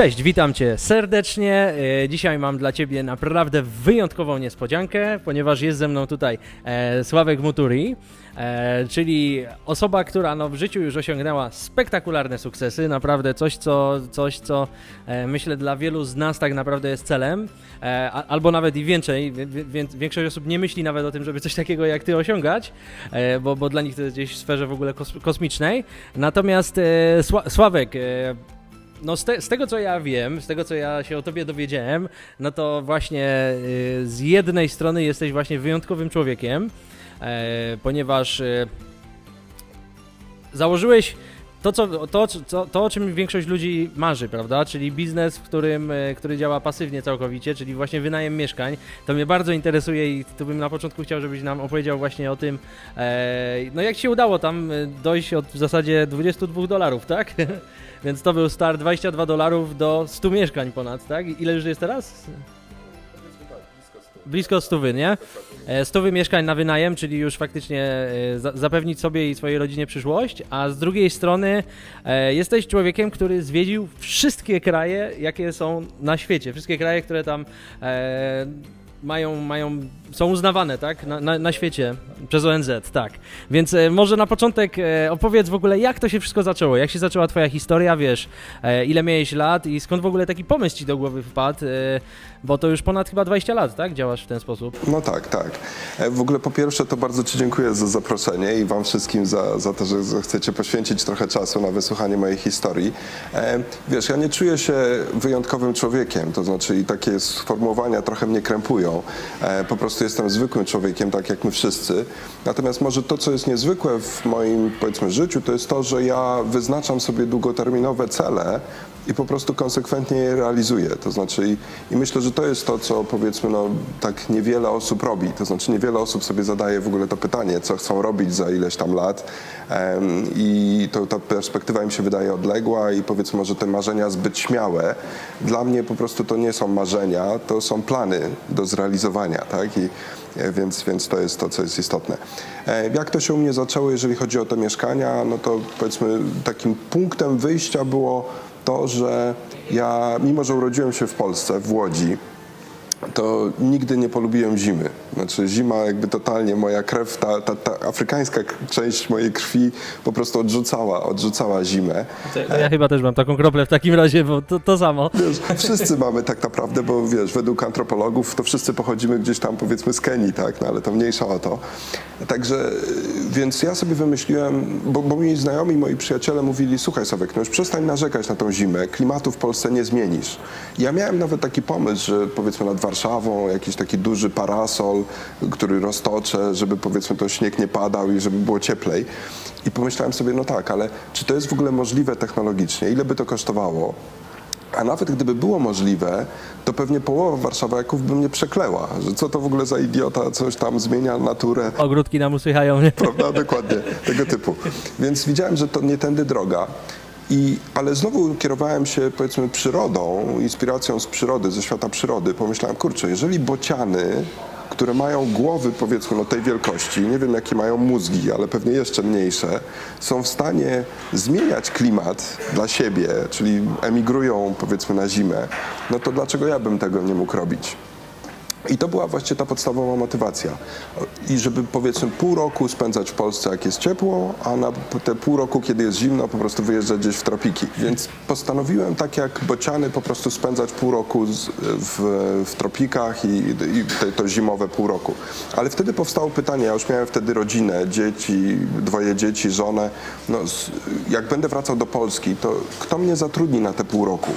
Cześć, witam Cię serdecznie. E, Dzisiaj mam dla Ciebie naprawdę wyjątkową niespodziankę, ponieważ jest ze mną tutaj e, Sławek Muturi, e, czyli osoba, która no, w życiu już osiągnęła spektakularne sukcesy, naprawdę coś, co, coś, co myślę dla wielu z nas tak naprawdę jest celem, albo nawet i więcej, większość osób nie myśli nawet o tym, żeby coś takiego jak Ty osiągać, bo, bo dla nich to jest gdzieś w sferze w ogóle kos- kosmicznej. Natomiast Sła- Sławek, no z, te, z tego co ja wiem, z tego co ja się o tobie dowiedziałem, no to właśnie y, z jednej strony jesteś właśnie wyjątkowym człowiekiem, e, ponieważ e, założyłeś to, co, to, co, to, o czym większość ludzi marzy, prawda? Czyli biznes, w którym, e, który działa pasywnie całkowicie, czyli właśnie wynajem mieszkań. To mnie bardzo interesuje i tu bym na początku chciał, żebyś nam opowiedział właśnie o tym, e, no jak się udało tam e, dojść od w zasadzie 22 dolarów, tak? Więc to był start 22 dolarów do 100 mieszkań ponad, tak? Ile już jest teraz? Blisko 100, nie? E, 100 mieszkań na wynajem, czyli już faktycznie e, za- zapewnić sobie i swojej rodzinie przyszłość, a z drugiej strony e, jesteś człowiekiem, który zwiedził wszystkie kraje, jakie są na świecie, wszystkie kraje, które tam mają, mają, są uznawane, tak, na, na, na świecie przez ONZ, tak. Więc może na początek opowiedz w ogóle, jak to się wszystko zaczęło, jak się zaczęła twoja historia, wiesz, ile miałeś lat i skąd w ogóle taki pomysł ci do głowy wpadł, bo to już ponad chyba 20 lat, tak, działasz w ten sposób. No tak, tak. E, W ogóle po pierwsze to bardzo Ci dziękuję za zaproszenie i Wam wszystkim za, za to, że chcecie poświęcić trochę czasu na wysłuchanie mojej historii. E, Wiesz, ja nie czuję się wyjątkowym człowiekiem, to znaczy i takie sformułowania trochę mnie krępują. E, Po prostu jestem zwykłym człowiekiem, tak jak my wszyscy. Natomiast może to, co jest niezwykłe w moim, powiedzmy, życiu, to jest to, że ja wyznaczam sobie długoterminowe cele i po prostu konsekwentnie je realizuję. To znaczy i, i myślę, że to jest to, co powiedzmy no, tak niewiele osób robi. To znaczy niewiele osób sobie zadaje w ogóle to pytanie, co chcą robić za ileś tam lat Em, i to, ta perspektywa im się wydaje odległa i powiedzmy może te marzenia zbyt śmiałe. Dla mnie po prostu to nie są marzenia, to są plany do zrealizowania, tak? I, e, więc, więc to jest to, co jest istotne. E, Jak to się u mnie zaczęło, jeżeli chodzi o te mieszkania, no to powiedzmy takim punktem wyjścia było to, że ja, mimo że urodziłem się w Polsce, w Łodzi, to nigdy nie polubiłem zimy. Znaczy zima jakby totalnie, moja krew, ta, ta, ta afrykańska część mojej krwi po prostu odrzucała, odrzucała zimę. To ja chyba też mam taką kroplę w takim razie, bo to, to samo. Wiesz, wszyscy mamy tak naprawdę, bo wiesz, według antropologów to wszyscy pochodzimy gdzieś tam powiedzmy z Kenii, tak, no ale to mniejsza o to. Także, y, więc ja sobie wymyśliłem, bo, bo moi znajomi, moi przyjaciele mówili, słuchaj Sławek, no już przestań narzekać na tą zimę, klimatu w Polsce nie zmienisz. Ja miałem nawet taki pomysł, że powiedzmy nad Warszawą jakiś taki duży parasol, który roztoczę, żeby powiedzmy to śnieg nie padał i żeby było cieplej. I pomyślałem sobie, no tak, ale czy to jest w ogóle możliwe technologicznie? Ile by to kosztowało? A nawet gdyby było możliwe, to pewnie połowa warszawiaków by mnie przekleła, że co to w ogóle za idiota, coś tam zmienia naturę, Ogródki nam usychają, nie? prawda? Dokładnie, tego typu. Więc widziałem, że to nie tędy droga. I, ale znowu kierowałem się, powiedzmy, przyrodą, inspiracją z przyrody, ze świata przyrody. Pomyślałem, kurczę, jeżeli bociany, które mają głowy, powiedzmy, no tej wielkości, nie wiem jakie mają mózgi, ale pewnie jeszcze mniejsze, są w stanie zmieniać klimat dla siebie, czyli emigrują, powiedzmy, na zimę, no to dlaczego ja bym tego nie mógł robić? I to była właściwie ta podstawowa motywacja. I żeby powiedzmy pół roku spędzać w Polsce, jak jest ciepło, a na te pół roku, kiedy jest zimno, po prostu wyjeżdżać gdzieś w tropiki. Więc postanowiłem, tak jak bociany, po prostu spędzać pół roku z, w, w tropikach i, i te, to zimowe pół roku. Ale wtedy powstało pytanie, ja już miałem wtedy rodzinę, dzieci, dwoje dzieci, żonę. No, jak będę wracał do Polski, to kto mnie zatrudni na te pół roku?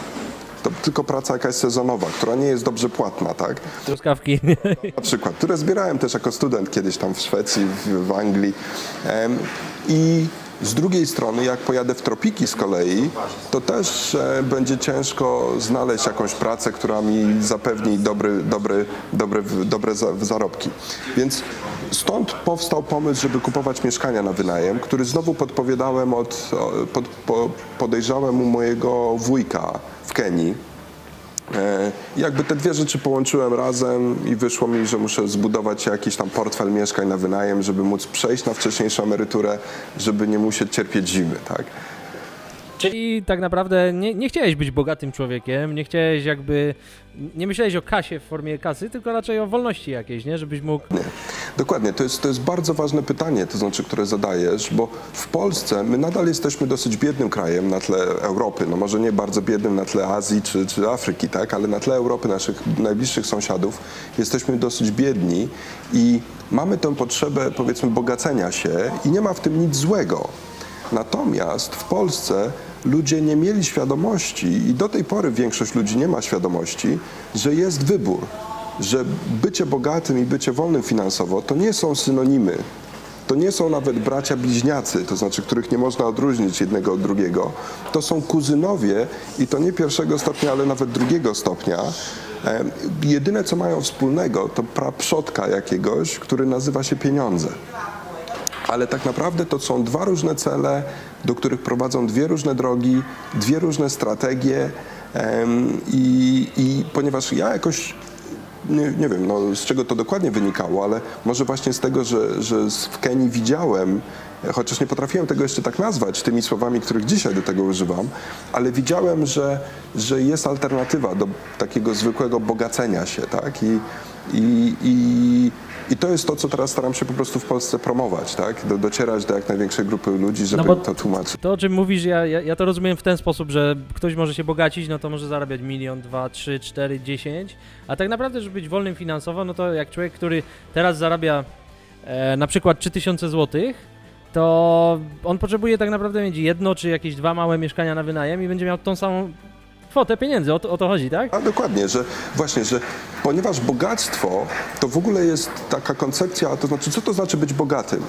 To tylko praca jakaś sezonowa, która nie jest dobrze płatna, tak? Truskawki. Na przykład, które zbierałem też jako student kiedyś tam w Szwecji, w, w Anglii. I z drugiej strony, jak pojadę w tropiki z kolei, to też e, będzie ciężko znaleźć jakąś pracę, która mi zapewni dobry, dobry, dobry, dobre za, zarobki. Więc stąd powstał pomysł, żeby kupować mieszkania na wynajem, który znowu podpowiadałem od, o, pod, po, podejrzałem u mojego wujka w Kenii. E, Jakby te dwie rzeczy połączyłem razem i wyszło mi, że muszę zbudować jakiś tam portfel mieszkań na wynajem, żeby móc przejść na wcześniejszą emeryturę, żeby nie musieć cierpieć zimy, tak? Czyli tak naprawdę nie, nie chciałeś być bogatym człowiekiem, nie chciałeś jakby, nie myślałeś o kasie w formie kasy, tylko raczej o wolności jakiejś, nie? Żebyś mógł... Dokładnie, to jest, to jest bardzo ważne pytanie, to znaczy, które zadajesz, bo w Polsce my nadal jesteśmy dosyć biednym krajem na tle Europy, no może nie bardzo biednym na tle Azji czy, czy Afryki, tak, ale na tle Europy, naszych najbliższych sąsiadów, jesteśmy dosyć biedni i mamy tę potrzebę, powiedzmy, bogacenia się i nie ma w tym nic złego. Natomiast w Polsce ludzie nie mieli świadomości i do tej pory większość ludzi nie ma świadomości, że jest wybór, że bycie bogatym i bycie wolnym finansowo to nie są synonimy. To nie są nawet bracia bliźniacy, to znaczy, których nie można odróżnić jednego od drugiego. To są kuzynowie i to nie pierwszego stopnia, ale nawet drugiego stopnia. Jedyne, co mają wspólnego, to praprzodka jakiegoś, który nazywa się pieniądze ale tak naprawdę to są dwa różne cele, do których prowadzą dwie różne drogi, dwie różne strategie i, i ponieważ ja jakoś nie, nie wiem, no, z czego to dokładnie wynikało, ale może właśnie z tego, że, że w Kenii widziałem, chociaż nie potrafiłem tego jeszcze tak nazwać tymi słowami, których dzisiaj do tego używam, ale widziałem, że, że jest alternatywa do takiego zwykłego bogacenia się, tak? I, i, i, i to jest to, co teraz staram się po prostu w Polsce promować, tak? Do, docierać do jak największej grupy ludzi, żeby bo- to tłumaczyć. To, o czym mówisz, ja, ja, ja to rozumiem w ten sposób, że ktoś może się bogacić, no to może zarabiać milion, dwa, trzy, cztery, dziesięć, a tak naprawdę, żeby być wolnym finansowo, no to jak człowiek, który teraz zarabia e, na przykład 3000 zł, to on potrzebuje tak naprawdę mieć jedno czy jakieś dwa małe mieszkania na wynajem i będzie miał tą samą kwotę pieniędzy, o to, o to chodzi, tak? A dokładnie, że właśnie, że ponieważ bogactwo to w ogóle jest taka koncepcja, to znaczy, co to znaczy być bogatym?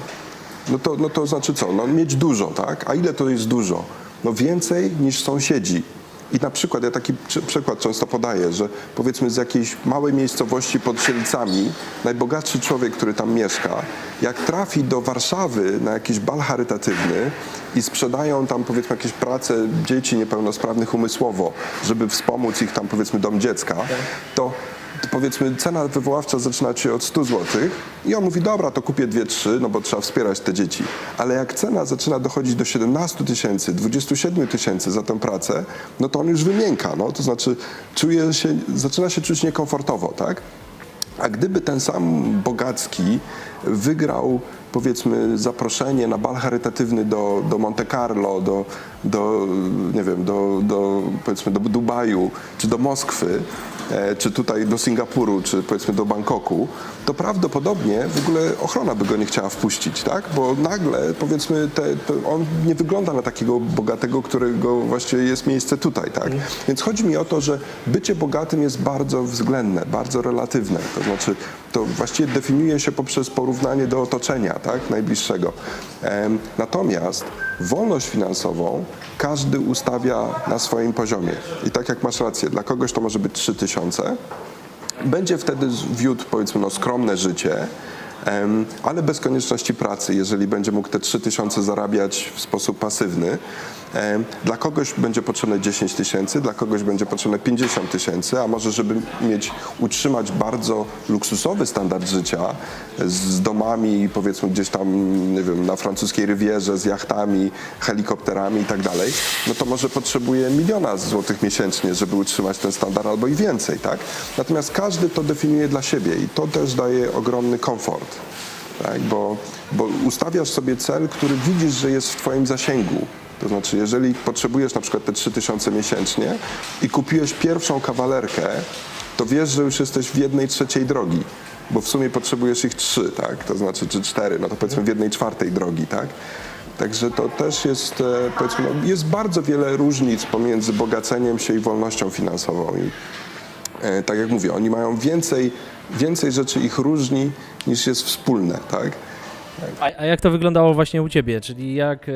No to, no to znaczy co? No mieć dużo, tak? A ile to jest dużo? No więcej niż sąsiedzi. I na przykład, ja taki przy- przykład często podaję, że powiedzmy z jakiejś małej miejscowości pod Sielicami, najbogatszy człowiek, który tam mieszka, jak trafi do Warszawy na jakiś bal charytatywny i sprzedają tam powiedzmy jakieś prace dzieci niepełnosprawnych umysłowo, żeby wspomóc ich tam powiedzmy dom dziecka, to to powiedzmy cena wywoławcza zaczyna się od 100 zł i on mówi, dobra, to kupię dwie, trzy, no bo trzeba wspierać te dzieci. Ale jak cena zaczyna dochodzić do 17 tysięcy, 27 tysięcy za tę pracę, no to on już wymięka, no to znaczy czuje się, zaczyna się czuć niekomfortowo, tak? A gdyby ten sam Bogacki wygrał, powiedzmy, zaproszenie na bal charytatywny do, do Monte Carlo, do, do, nie wiem, do, do, powiedzmy, do Dubaju, czy do Moskwy, e, czy tutaj do Singapuru, czy powiedzmy do Bangkoku, to prawdopodobnie w ogóle ochrona by go nie chciała wpuścić, tak? Bo nagle, powiedzmy, te, on nie wygląda na takiego bogatego, którego właściwie jest miejsce tutaj, tak? Więc chodzi mi o to, że bycie bogatym jest bardzo względne, bardzo relatywne. To znaczy, to właściwie definiuje się poprzez porównanie do otoczenia, tak? Najbliższego. Natomiast wolność finansową każdy ustawia na swoim poziomie. I tak jak masz rację, dla kogoś to może być 3000, będzie wtedy wiódł, powiedzmy, no, skromne życie, ale bez konieczności pracy, jeżeli będzie mógł te 3000 zarabiać w sposób pasywny. Dla kogoś będzie potrzebne 10 tysięcy, dla kogoś będzie potrzebne 50 tysięcy, a może żeby mieć, utrzymać bardzo luksusowy standard życia z domami, powiedzmy gdzieś tam, nie wiem, na francuskiej rywierze, z jachtami, helikopterami i tak dalej, no to może potrzebuje miliona złotych miesięcznie, żeby utrzymać ten standard albo i więcej, tak? Natomiast każdy to definiuje dla siebie i to też daje ogromny komfort. Tak, bo, bo ustawiasz sobie cel, który widzisz, że jest w Twoim zasięgu. To znaczy, jeżeli potrzebujesz na przykład te 3000 miesięcznie i kupiłeś pierwszą kawalerkę, to wiesz, że już jesteś w jednej trzeciej drogi, bo w sumie potrzebujesz ich trzy, tak? To znaczy, czy cztery, no to powiedzmy w jednej czwartej drogi, tak? Także to też jest, e, powiedzmy, no, jest bardzo wiele różnic pomiędzy bogaceniem się i wolnością finansową. I, e, tak jak mówię, oni mają więcej, więcej rzeczy ich różni niż jest wspólne, tak? A, a jak to wyglądało właśnie u Ciebie? Czyli jak, e,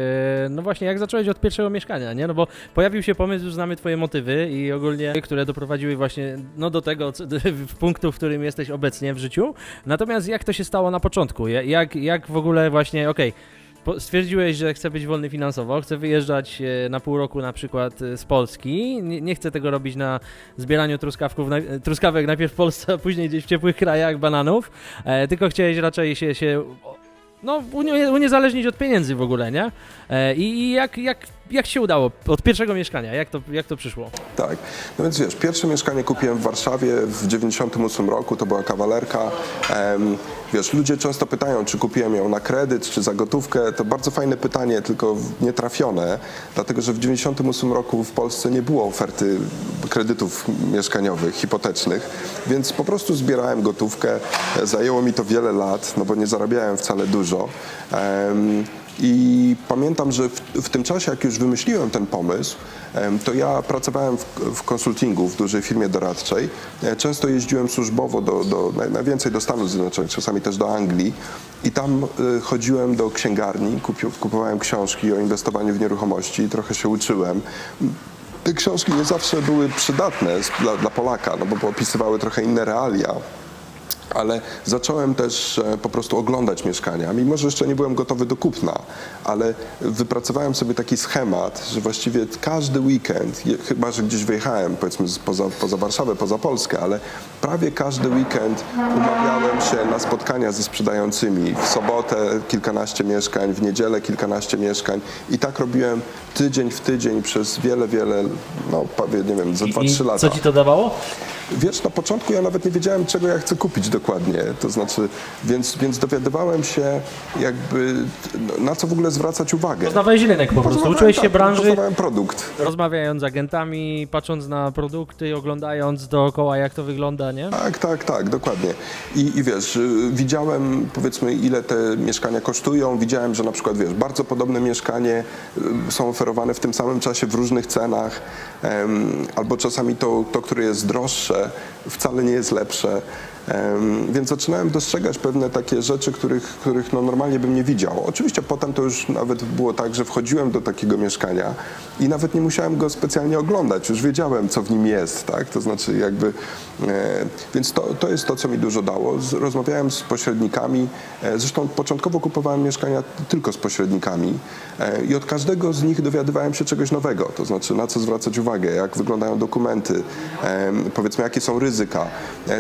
no właśnie, jak zacząłeś od pierwszego mieszkania, nie? No bo pojawił się pomysł, już znamy Twoje motywy i ogólnie, które doprowadziły właśnie, no do tego co- w punktu, w którym jesteś obecnie w życiu. Natomiast jak to się stało na początku? Ja- Jak, jak w ogóle właśnie, okej, po- stwierdziłeś, że chcę być wolny finansowo, chcę wyjeżdżać e, na pół roku na przykład e, z Polski, nie, nie chcę tego robić na zbieraniu truskawków, truskawek najpierw w Polsce, a później gdzieś w ciepłych krajach, bananów, e, tylko chciałeś raczej się, się no, unie, uniezależnić od pieniędzy w ogóle, nie? E, I, i jak, jak jak się udało? Od pierwszego mieszkania, jak to, jak to przyszło? Tak. No więc wiesz, pierwsze mieszkanie kupiłem w Warszawie w 98 roku, to była kawalerka. Wiesz, ludzie często pytają, czy kupiłem ją na kredyt, czy za gotówkę. To bardzo fajne pytanie, tylko nietrafione, dlatego że w 98 roku w Polsce nie było oferty kredytów mieszkaniowych, hipotecznych, więc po prostu zbierałem gotówkę. Zajęło mi to wiele lat, no bo nie zarabiałem wcale dużo. I pamiętam, że w, w tym czasie, jak już wymyśliłem ten pomysł, to ja pracowałem w, w konsultingu w dużej firmie doradczej. E, Często jeździłem służbowo do, do, naj- najwięcej do Stanów Zjednoczonych, czasami też do Anglii. I tam e, chodziłem do księgarni, kupiu, kupowałem książki o inwestowaniu w nieruchomości trochę się uczyłem. Te książki nie zawsze były przydatne dla, dla Polaka, no bo opisywały trochę inne realia ale zacząłem też e, po prostu oglądać mieszkania, mimo że jeszcze nie byłem gotowy do kupna, ale wypracowałem sobie taki schemat, że właściwie każdy weekend, chyba że gdzieś wyjechałem, powiedzmy poza, poza Warszawę, poza Polskę, ale prawie każdy weekend umawiałem się na spotkania ze sprzedającymi. W sobotę kilkanaście mieszkań, w niedzielę kilkanaście mieszkań i tak robiłem tydzień w tydzień przez wiele, wiele, no prawie, nie wiem, za 2-3 lata. co ci to dawało? Wiesz, na początku ja nawet nie wiedziałem, czego ja chcę kupić dokładnie. To znaczy, więc, więc dowiadywałem się jakby, no, na co w ogóle zwracać uwagę. Poznawałeś rynek po prostu, uczyłeś się tak, branży, Poznawałem produkt. rozmawiając z agentami, patrząc na produkty, oglądając dookoła jak to wygląda, nie? Tak, tak, tak, dokładnie. I, I wiesz, y, widziałem powiedzmy ile te mieszkania kosztują, widziałem, że na przykład wiesz, bardzo podobne mieszkanie y, są oferowane w tym samym czasie w różnych cenach, albo czasami to, to, które jest droższe, wcale nie jest lepsze. Więc zaczynałem dostrzegać pewne takie rzeczy, których, których no normalnie bym nie widział. Oczywiście potem to już nawet było tak, że wchodziłem do takiego mieszkania i nawet nie musiałem go specjalnie oglądać. Już wiedziałem, co w nim jest, tak? To znaczy jakby... E, więc to, to jest to, co mi dużo dało. Rozmawiałem z pośrednikami. E, zresztą początkowo kupowałem mieszkania tylko z pośrednikami e, i od każdego z nich dowiadywałem się czegoś nowego. To znaczy na co zwracać uwagę, jak wyglądają dokumenty, powiedzmy jakie są ryzyka.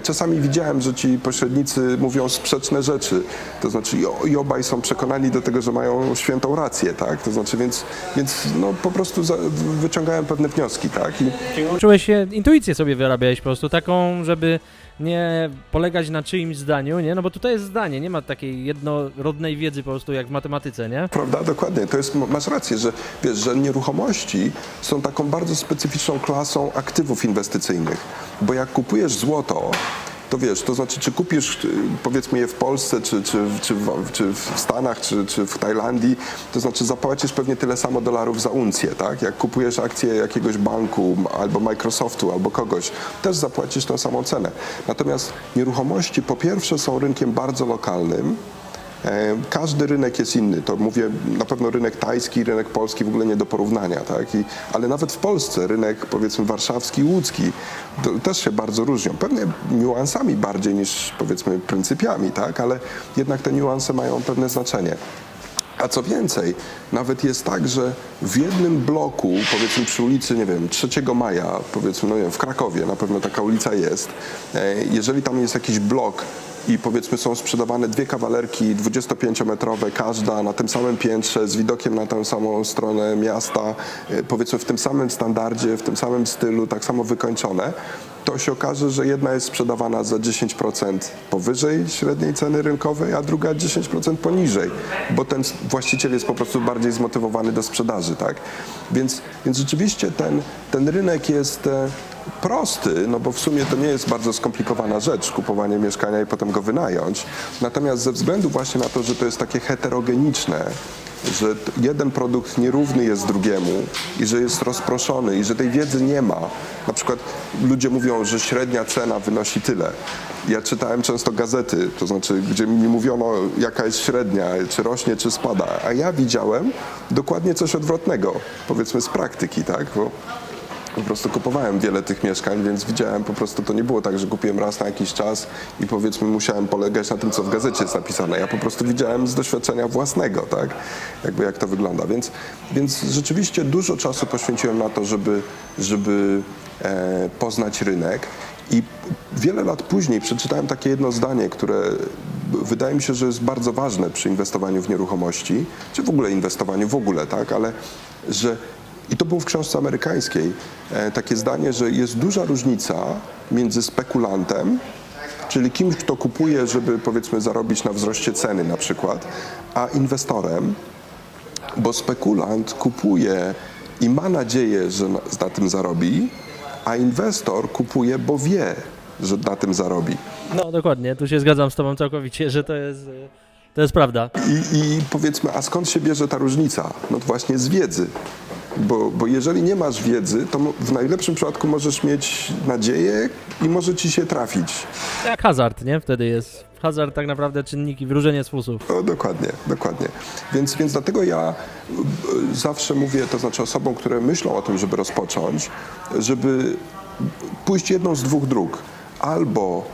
Czasami widziałem, że ci pośrednicy mówią sprzeczne rzeczy. To znaczy i obaj są przekonani do tego, że mają świętą rację, tak? To znaczy więc, więc no, po prostu za, wyciągałem pewne wnioski, tak? I, Uczyłeś się, intuicję sobie wyrabiałeś po prostu, taką, żeby nie polegać na czyimś zdaniu, nie? No bo tutaj jest zdanie, nie ma takiej jednorodnej wiedzy po prostu jak w matematyce, nie? Prawda, dokładnie. To jest, masz rację, że wiesz, że nieruchomości są taką bardzo specyficzną klasą aktywów inwestycyjnych. Bo jak kupujesz złoto, to wiesz, to znaczy, czy kupisz y, powiedzmy je w Polsce, czy, czy, czy, w, czy w Stanach, czy, czy w Tajlandii, to znaczy zapłacisz pewnie tyle samo dolarów za uncję, tak? Jak kupujesz akcję jakiegoś banku, albo Microsoftu, albo kogoś, też zapłacisz tę samą cenę. Natomiast nieruchomości po pierwsze są rynkiem bardzo lokalnym, Każdy rynek jest inny. To mówię, na pewno rynek tajski, rynek polski w ogóle nie do porównania, tak? I, ale nawet w Polsce rynek powiedzmy warszawski, łódzki też się bardzo różnią. Pewnie niuansami bardziej niż powiedzmy pryncypiami, tak? Ale jednak te niuanse mają pewne znaczenie. A co więcej, nawet jest tak, że w jednym bloku, powiedzmy przy ulicy, nie wiem, 3 Maja, powiedzmy, no nie wiem, w Krakowie na pewno taka ulica jest, e, jeżeli tam jest jakiś blok i powiedzmy są sprzedawane dwie kawalerki 25-metrowe, każda na tym samym piętrze, z widokiem na tę samą stronę miasta, e, powiedzmy w tym samym standardzie, w tym samym stylu, tak samo wykończone, to się okaże, że jedna jest sprzedawana za 10% powyżej średniej ceny rynkowej, a druga 10% poniżej, bo ten właściciel jest po prostu bardziej zmotywowany do sprzedaży, tak? Więc, więc rzeczywiście ten, ten rynek jest e, prosty, no bo w sumie to nie jest bardzo skomplikowana rzecz, kupowanie mieszkania i potem go wynająć. Natomiast ze względu właśnie na to, że to jest takie heterogeniczne, że jeden produkt nierówny jest drugiemu i że jest rozproszony i że tej wiedzy nie ma. Na przykład ludzie mówią, że średnia cena wynosi tyle. Ja czytałem często gazety, to znaczy, gdzie mi mówiono, jaka jest średnia, czy rośnie, czy spada, a ja widziałem dokładnie coś odwrotnego, powiedzmy z praktyki, tak? Bo po prostu kupowałem wiele tych mieszkań, więc widziałem po prostu, to nie było tak, że kupiłem raz na jakiś czas i powiedzmy musiałem polegać na tym, co w gazecie jest napisane. Ja po prostu widziałem z doświadczenia własnego, tak, jakby jak to wygląda. Więc, więc rzeczywiście dużo czasu poświęciłem na to, żeby, żeby e, poznać rynek. I wiele lat później przeczytałem takie jedno zdanie, które wydaje mi się, że jest bardzo ważne przy inwestowaniu w nieruchomości, czy w ogóle inwestowaniu w ogóle, tak, ale że I to było w książce amerykańskiej e, takie zdanie, że jest duża różnica między spekulantem, czyli kimś, kto kupuje, żeby powiedzmy zarobić na wzroście ceny na przykład, a inwestorem, bo spekulant kupuje i ma nadzieję, że na, tym zarobi, a inwestor kupuje, bo wie, że na tym zarobi. No dokładnie, tu się zgadzam z tobą całkowicie, że to jest, to jest prawda. I, I powiedzmy, a skąd się bierze ta różnica? No to właśnie z wiedzy. Bo, bo jeżeli nie masz wiedzy, to w najlepszym przypadku możesz mieć nadzieję i może ci się trafić. Jak hazard, nie? Wtedy jest. Hazard tak naprawdę czynniki, wróżenie z fusów. No, dokładnie, dokładnie. Więc, więc dlatego ja y, zawsze mówię, to znaczy osobom, które myślą o tym, żeby rozpocząć, żeby pójść jedną z dwóch dróg. Albo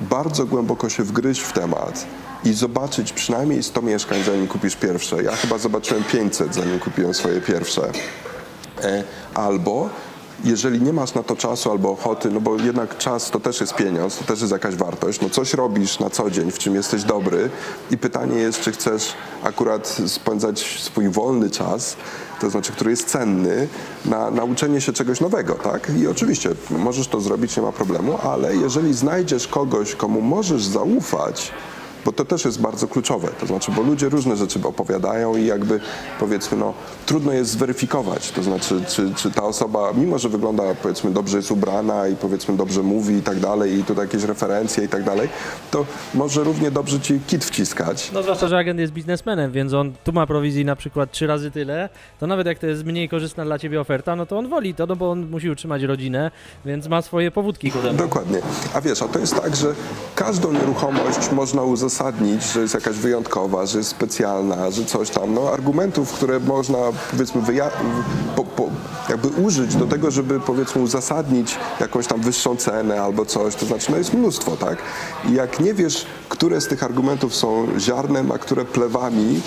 bardzo głęboko się wgryźć w temat i zobaczyć przynajmniej 100 mieszkań, zanim kupisz pierwsze. Ja chyba zobaczyłem 500, zanim kupiłem swoje pierwsze. E, Albo jeżeli nie masz na to czasu albo ochoty, no bo jednak czas to też jest pieniądz, to też jest jakaś wartość, no coś robisz na co dzień, w czym jesteś dobry i pytanie jest, czy chcesz akurat spędzać swój wolny czas, to znaczy, który jest cenny, na nauczenie się czegoś nowego, tak? I oczywiście możesz to zrobić, nie ma problemu, ale jeżeli znajdziesz kogoś, komu możesz zaufać, bo to też jest bardzo kluczowe, to znaczy, bo ludzie różne rzeczy opowiadają i jakby powiedzmy, no trudno jest zweryfikować, to znaczy, czy, czy ta osoba, mimo że wygląda powiedzmy dobrze jest ubrana i powiedzmy dobrze mówi i tak dalej i tutaj jakieś referencje i tak dalej, to może równie dobrze ci kit wciskać. No zwłaszcza, że agent jest biznesmenem, więc on tu ma prowizji na przykład trzy razy tyle, to nawet jak to jest mniej korzystna dla ciebie oferta, no to on woli to, no bo on musi utrzymać rodzinę, więc ma swoje powódki ku temu. Dokładnie. A wiesz, a to jest tak, że każdą nieruchomość można uzasadnić, że jest jakaś wyjątkowa, że jest specjalna, że coś tam. No, argumentów, które można powiedzmy wyja- po, po, jakby użyć do tego, żeby powiedzmy uzasadnić jakąś tam wyższą cenę albo coś. To znaczy, no jest mnóstwo, tak? I jak nie wiesz, które z tych argumentów są ziarnem, a które plewami,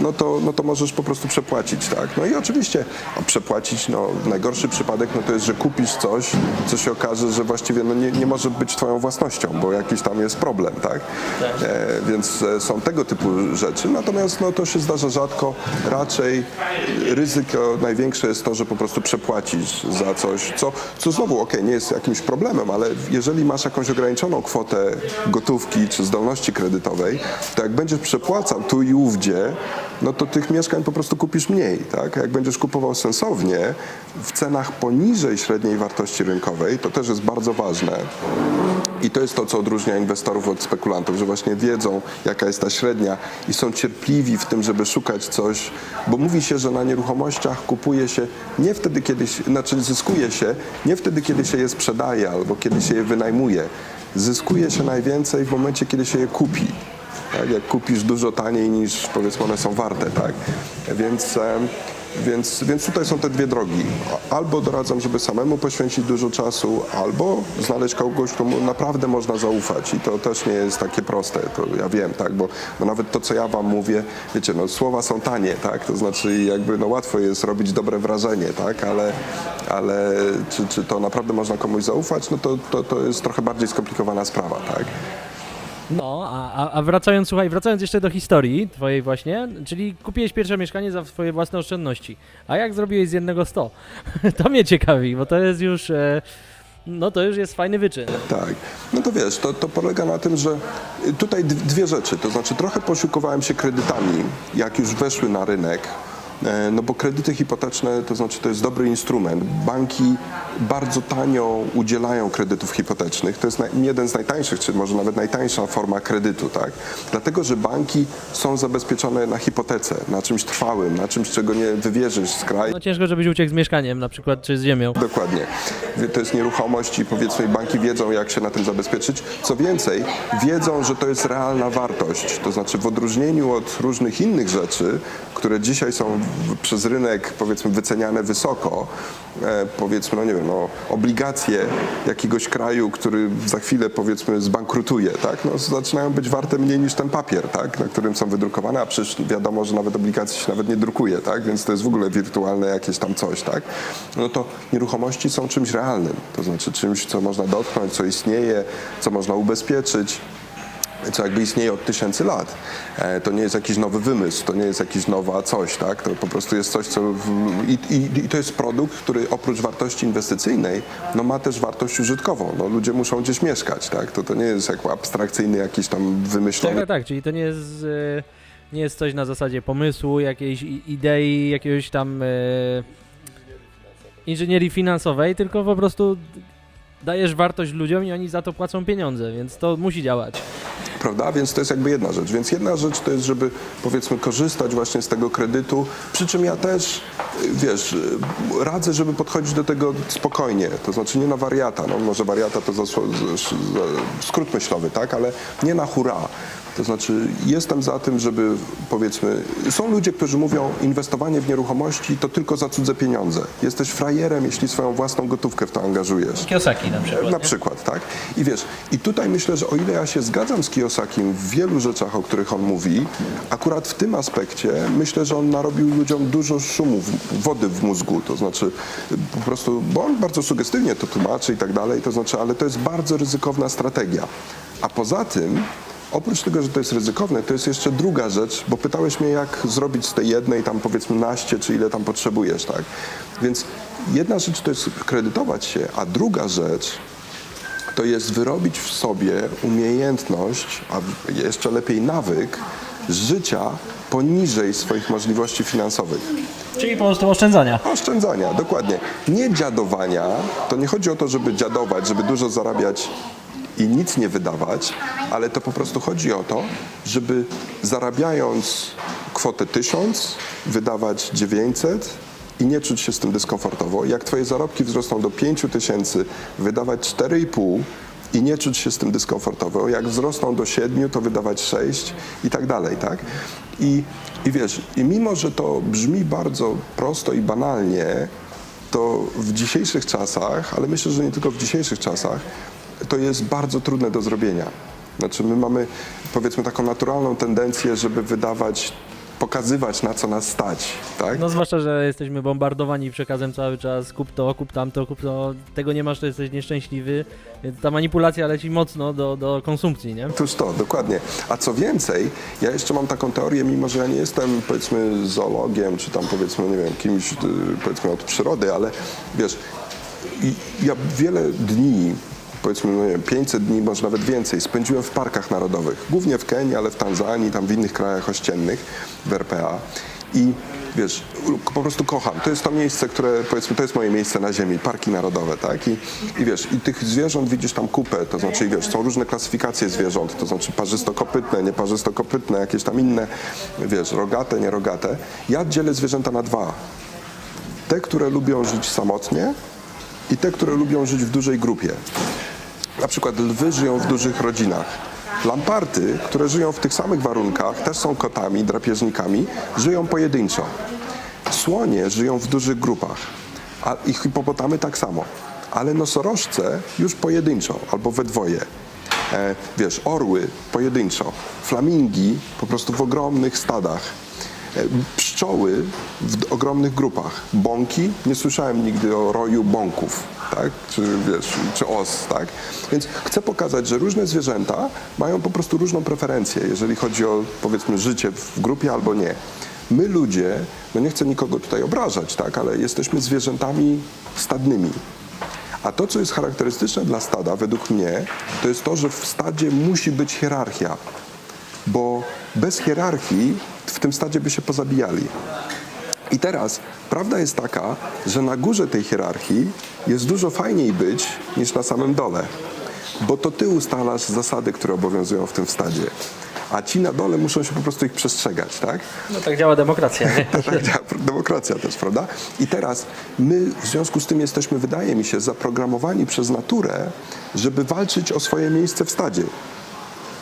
no to, no to możesz po prostu przepłacić, tak? No i oczywiście a przepłacić, no najgorszy przypadek, no to jest, że kupisz coś, co się okaże, że właściwie no nie, nie może być twoją własnością, bo jakiś tam jest problem, tak? E, więc e, są tego typu rzeczy, natomiast no to się zdarza rzadko, raczej ryzyko największe jest to, że po prostu przepłacisz za coś, co, co znowu, okej, nie jest jakimś problemem, ale jeżeli masz jakąś ograniczoną kwotę gotówki czy zdolności kredytowej, to jak będziesz przepłacał tu i ówdzie, no to tych mieszkań po prostu kupisz mniej, tak? Jak będziesz kupował sensownie w cenach poniżej średniej wartości rynkowej, to też jest bardzo ważne. I to jest to, co odróżnia inwestorów od spekulantów, że właśnie wiedzą, jaka jest ta średnia i są cierpliwi w tym, żeby szukać coś, bo mówi się, że na nieruchomościach kupuje się nie wtedy, kiedy się, znaczy zyskuje się nie wtedy, kiedy się je sprzedaje albo kiedy się je wynajmuje. Zyskuje się najwięcej w momencie, kiedy się je kupi. Tak? Jak kupisz dużo taniej niż powiedzmy one są warte, tak? Więc, em, więc, więc tutaj są te dwie drogi. Albo doradzam, żeby samemu poświęcić dużo czasu, albo znaleźć kogoś, komu naprawdę można zaufać. I to też nie jest takie proste, to ja wiem, tak? Bo, bo nawet to, co ja wam mówię, wiecie, no słowa są tanie, tak? To znaczy jakby no łatwo jest robić dobre wrażenie, tak? Ale, ale czy, czy to naprawdę można komuś zaufać, no to, to, to jest trochę bardziej skomplikowana sprawa, tak? No, a, a- wracając, słuchaj, wracając jeszcze do historii twojej właśnie, czyli kupiłeś pierwsze mieszkanie za swoje własne oszczędności. A jak zrobiłeś z jednego 100? to mnie ciekawi, bo to jest już, e, no to już jest fajny wyczyn. Tak. No to wiesz, to, to polega na tym, że tutaj d- dwie rzeczy. To znaczy trochę posiłkowałem się kredytami, jak już weszły na rynek. E, No bo kredyty hipoteczne to znaczy to jest dobry instrument. Banki bardzo tanio udzielają kredytów hipotecznych. To jest jeden z najtańszych, czy może nawet najtańsza forma kredytu, tak? Dlatego, że banki są zabezpieczone na hipotece, na czymś trwałym, na czymś, czego nie wywierzysz z kraju. No ciężko, żebyś uciekł z mieszkaniem na przykład, czy z ziemią. Dokładnie. To jest nieruchomość i powiedzmy banki wiedzą, jak się na tym zabezpieczyć. Co więcej, wiedzą, że to jest realna wartość. To znaczy w odróżnieniu od różnych innych rzeczy, które dzisiaj są w, przez rynek powiedzmy wyceniane wysoko, e, powiedzmy, no nie wiem, no, obligacje jakiegoś kraju, który za chwilę powiedzmy zbankrutuje, tak? No, zaczynają być warte mniej niż ten papier, tak? Na którym są wydrukowane, a przecież wiadomo, że nawet obligacji się nawet nie drukuje, tak? Więc to jest w ogóle wirtualne jakieś tam coś, tak? No to nieruchomości są czymś realnym, to znaczy czymś, co można dotknąć, co istnieje, co można ubezpieczyć. Co jakby istnieje od tysięcy lat. E, To nie jest jakiś nowy wymysł, to nie jest jakiś nowa coś, tak? To po prostu jest coś, co... I, i, I to jest produkt, który oprócz wartości inwestycyjnej, no ma też wartość użytkową. No, ludzie muszą gdzieś mieszkać, tak? To, to nie jest jakby abstrakcyjny jakiś tam wymyślony Tak, tak, czyli to nie jest, e, nie jest coś na zasadzie pomysłu, jakiejś idei, jakiegoś tam e, inżynierii finansowej, tylko po prostu dajesz wartość ludziom i oni za to płacą pieniądze, więc to musi działać. Prawda? Więc to jest jakby jedna rzecz. Więc jedna rzecz to jest, żeby powiedzmy korzystać właśnie z tego kredytu, przy czym ja też, wiesz, radzę, żeby podchodzić do tego spokojnie, to znaczy nie na wariata, no może wariata to za, za, za skrót myślowy, tak, ale nie na hura. To znaczy jestem za tym, żeby powiedzmy, są ludzie, którzy mówią inwestowanie w nieruchomości to tylko za cudze pieniądze. Jesteś frajerem, jeśli swoją własną gotówkę w to angażujesz. Kiosaki na przykład. Na przykład, tak? I wiesz, i tutaj myślę, że o ile ja się zgadzam z Kiyosakim w wielu rzeczach, o których on mówi, akurat w tym aspekcie myślę, że on narobił ludziom dużo szumu, wody w mózgu, to znaczy po prostu, bo on bardzo sugestywnie to tłumaczy i tak dalej, to znaczy, ale to jest bardzo ryzykowna strategia. A poza tym, Oprócz tego, że to jest ryzykowne, to jest jeszcze druga rzecz, bo pytałeś mnie, jak zrobić z tej jednej tam powiedzmy naście, czy ile tam potrzebujesz, tak? Więc jedna rzecz to jest kredytować się, a druga rzecz to jest wyrobić w sobie umiejętność, a jeszcze lepiej nawyk życia poniżej swoich możliwości finansowych. Czyli po prostu oszczędzania. Oszczędzania, dokładnie. Nie dziadowania. To nie chodzi o to, żeby dziadować, żeby dużo zarabiać i nic nie wydawać, ale to po prostu chodzi o to, żeby zarabiając kwotę 1000, wydawać 900 i nie czuć się z tym dyskomfortowo. Jak twoje zarobki wzrosną do 5000, wydawać 4,5 i nie czuć się z tym dyskomfortowo. Jak wzrosną do 7, to wydawać 6 i tak dalej, tak? I, I wiesz, i mimo, że to brzmi bardzo prosto i banalnie, to w dzisiejszych czasach, ale myślę, że nie tylko w dzisiejszych czasach, to jest bardzo trudne do zrobienia. Znaczy my mamy powiedzmy taką naturalną tendencję, żeby wydawać, pokazywać na co nas stać, tak? No zwłaszcza, że jesteśmy bombardowani przekazem cały czas, kup to, kup tamto, kup to, tego nie masz, to jesteś nieszczęśliwy, więc ta manipulacja leci mocno do, do konsumpcji, nie? Otóż to, dokładnie. A co więcej, ja jeszcze mam taką teorię, mimo że ja nie jestem powiedzmy zoologiem, czy tam powiedzmy, nie wiem, kimś y, powiedzmy od przyrody, ale wiesz, ja wiele dni, powiedzmy no nie wiem, 500 dni, może nawet więcej, spędziłem w parkach narodowych. Głównie w Kenii, ale w Tanzanii, tam w innych krajach ościennych, w RPA. I wiesz, po prostu kocham. To jest to miejsce, które powiedzmy, to jest moje miejsce na ziemi, parki narodowe, tak? I, i wiesz, i tych zwierząt widzisz tam kupę, to znaczy, wiesz, są różne klasyfikacje zwierząt, to znaczy parzystokopytne, nieparzystokopytne, jakieś tam inne, wiesz, rogate, nierogate. Ja dzielę zwierzęta na dwa. Te, które lubią żyć samotnie i te, które lubią żyć w dużej grupie. Na przykład lwy żyją w dużych rodzinach. Lamparty, które żyją w tych samych warunkach, też są kotami, drapieżnikami, żyją pojedynczo. Słonie żyją w dużych grupach, a i hipopotamy tak samo. Ale nosorożce już pojedynczo albo we dwoje. E, wiesz, orły pojedynczo, flamingi po prostu w ogromnych stadach. Pszczoły w ogromnych grupach. Bąki, nie słyszałem nigdy o roju bąków, tak? Czy, wiesz, czy os, tak? Więc chcę pokazać, że różne zwierzęta mają po prostu różną preferencję, jeżeli chodzi o, powiedzmy, życie w grupie albo nie. My ludzie, no nie chcę nikogo tutaj obrażać, tak? Ale jesteśmy zwierzętami stadnymi. A to, co jest charakterystyczne dla stada, według mnie, to jest to, że w stadzie musi być hierarchia bo bez hierarchii w tym stadzie by się pozabijali. I teraz prawda jest taka, że na górze tej hierarchii jest dużo fajniej być niż na samym dole, bo to ty ustalasz zasady, które obowiązują w tym stadzie. A ci na dole muszą się po prostu ich przestrzegać, tak? No tak działa demokracja? Tak działa demokracja też, prawda? I teraz my w związku z tym jesteśmy, wydaje mi się, zaprogramowani przez naturę, żeby walczyć o swoje miejsce w stadzie.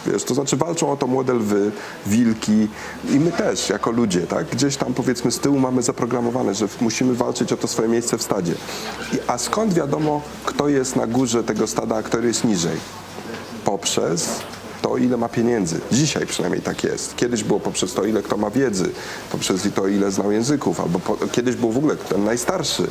Wiesz, to znaczy walczą o to młode lwy, wilki i my też jako ludzie, tak? Gdzieś tam powiedzmy z tyłu mamy zaprogramowane, że musimy walczyć o to swoje miejsce w stadzie. I, a skąd wiadomo, kto jest na górze tego stada, a kto jest niżej? Poprzez to, ile ma pieniędzy. Dzisiaj przynajmniej tak jest. Kiedyś było poprzez to, ile kto ma wiedzy, poprzez to, ile znał języków, albo po, kiedyś był w ogóle ten najstarszy,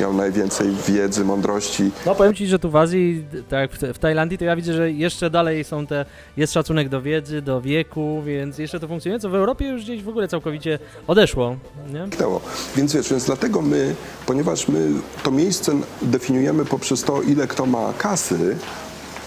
miał najwięcej wiedzy, mądrości. No powiem Ci, że tu w Azji, tak w, w Tajlandii, to ja widzę, że jeszcze dalej są te, jest szacunek do wiedzy, do wieku, więc jeszcze to funkcjonuje, co w Europie już gdzieś w ogóle całkowicie odeszło, nie? Więc wiesz, więc dlatego my, ponieważ my to miejsce definiujemy poprzez to, ile kto ma kasy,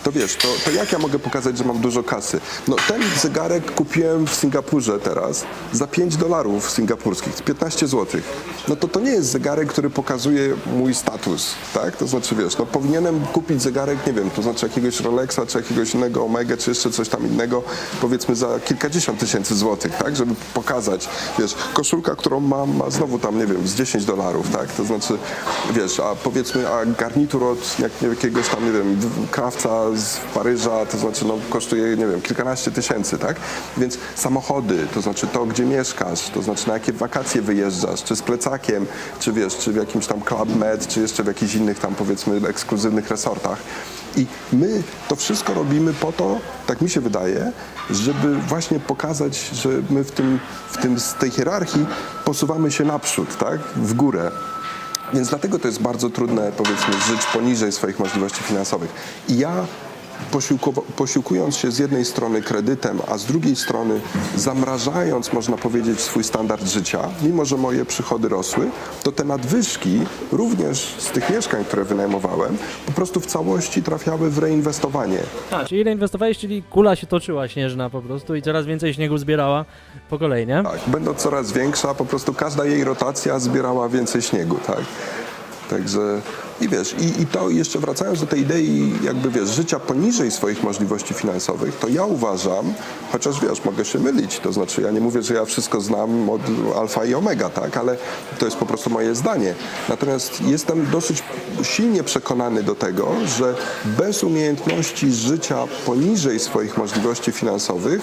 to wiesz, to, to jak ja mogę pokazać, że mam dużo kasy? No ten zegarek kupiłem w Singapurze teraz za 5 dolarów singapurskich, 15 zł. No to to nie jest zegarek, który pokazuje mój status, tak? To znaczy, wiesz, no powinienem kupić zegarek, nie wiem, to znaczy jakiegoś Rolexa, czy jakiegoś innego Omega, czy jeszcze coś tam innego, powiedzmy za kilkadziesiąt tysięcy złotych, tak? Żeby pokazać, wiesz, koszulka, którą mam, ma znowu tam, nie wiem, z 10 dolarów, tak? To znaczy, wiesz, a powiedzmy, a garnitur od jak, jakiegoś tam, nie wiem, krawca z Paryża, to znaczy, no kosztuje, nie wiem, kilkanaście tysięcy, tak? Więc samochody, to znaczy to, gdzie mieszkasz, to znaczy na jakie wakacje wyjeżdżasz, czy z plecakiem, czy wiesz, czy w jakimś tam Club Med, czy jeszcze w jakichś innych tam, powiedzmy, ekskluzywnych resortach. I my to wszystko robimy po to, tak mi się wydaje, żeby właśnie pokazać, że my w tym, w tym z tej hierarchii posuwamy się naprzód, tak? W górę. Więc dlatego to jest bardzo trudne, powiedzmy, żyć poniżej swoich możliwości finansowych. I ja posiłkując się z jednej strony kredytem, a z drugiej strony zamrażając, można powiedzieć, swój standard życia, mimo że moje przychody rosły, to te nadwyżki również z tych mieszkań, które wynajmowałem, po prostu w całości trafiały w reinwestowanie. A, czyli ile inwestowałeś, czyli kula się toczyła śnieżna po prostu i coraz więcej śniegu zbierała po kolei, nie? Tak, będąc coraz większa, po prostu każda jej rotacja zbierała więcej śniegu, tak? Także i wiesz, i, i to jeszcze wracając do tej idei jakby wiesz, życia poniżej swoich możliwości finansowych, to ja uważam, chociaż wiesz, mogę się mylić, to znaczy ja nie mówię, że ja wszystko znam od alfa i omega, tak, ale to jest po prostu moje zdanie. Natomiast jestem dosyć silnie przekonany do tego, że bez umiejętności życia poniżej swoich możliwości finansowych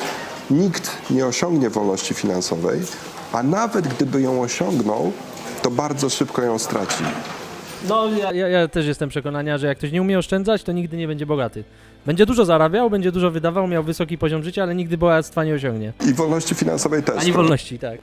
nikt nie osiągnie wolności finansowej, a nawet gdyby ją osiągnął, to bardzo szybko ją straci. No, ja, ja, ja też jestem przekonania, że jak ktoś nie umie oszczędzać, to nigdy nie będzie bogaty. Będzie dużo zarabiał, będzie dużo wydawał, miał wysoki poziom życia, ale nigdy bogactwa nie osiągnie. I wolności finansowej też. Ani wolności, tak.